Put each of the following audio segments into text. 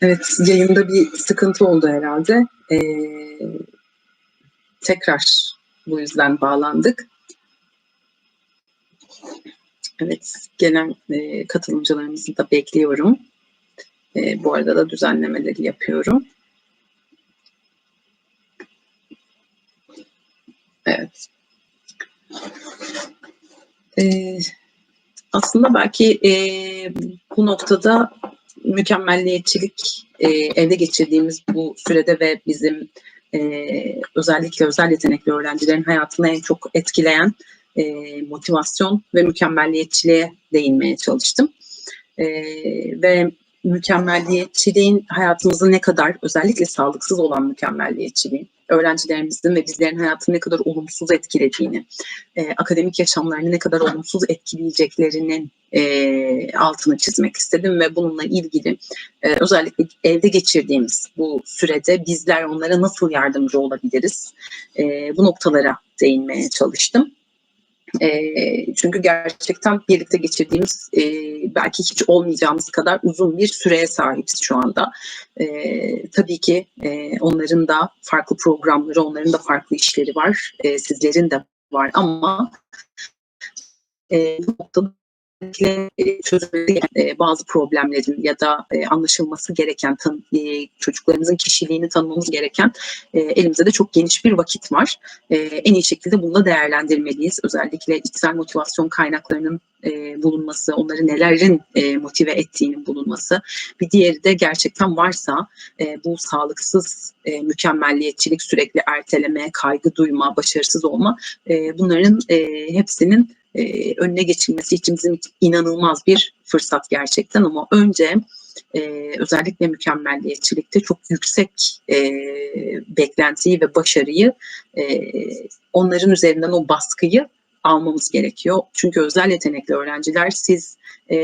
Evet, yayında bir sıkıntı oldu herhalde. Ee, tekrar bu yüzden bağlandık. Evet, gelen e, katılımcılarımızı da bekliyorum. E, bu arada da düzenlemeleri yapıyorum. Evet. E, aslında belki e, bu noktada mükemmelliyetçilik e, elde geçirdiğimiz bu sürede ve bizim e, özellikle özel yetenekli öğrencilerin hayatını en çok etkileyen e, motivasyon ve mükemmelliyetçiliğe değinmeye çalıştım. E, ve mükemmelliyetçiliğin hayatımızı ne kadar özellikle sağlıksız olan mükemmelliyetçiliğin öğrencilerimizin ve bizlerin hayatını ne kadar olumsuz etkilediğini, e, akademik yaşamlarını ne kadar olumsuz etkileyeceklerinin e, altını çizmek istedim ve bununla ilgili e, özellikle evde geçirdiğimiz bu sürede bizler onlara nasıl yardımcı olabiliriz e, bu noktalara değinmeye çalıştım. E, çünkü gerçekten birlikte geçirdiğimiz e, belki hiç olmayacağımız kadar uzun bir süreye sahibiz şu anda. E, tabii ki e, onların da farklı programları, onların da farklı işleri var. E, sizlerin de var ama e, bu noktada çözülmesi e, bazı problemlerin ya da e, anlaşılması gereken tan e, çocuklarımızın kişiliğini tanımamız gereken e, elimizde de çok geniş bir vakit var. En iyi şekilde bunu da değerlendirmeliyiz. Özellikle içsel motivasyon kaynaklarının bulunması, onları nelerin motive ettiğinin bulunması. Bir diğeri de gerçekten varsa bu sağlıksız mükemmelliyetçilik, sürekli erteleme, kaygı duyma, başarısız olma bunların hepsinin e, önüne geçilmesi için bizim inanılmaz bir fırsat gerçekten ama önce e, özellikle mükemmelliyetçilikte çok yüksek e, beklentiyi ve başarıyı e, onların üzerinden o baskıyı almamız gerekiyor. Çünkü özel yetenekli öğrenciler siz e,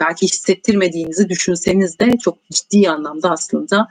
belki hissettirmediğinizi düşünseniz de çok ciddi anlamda aslında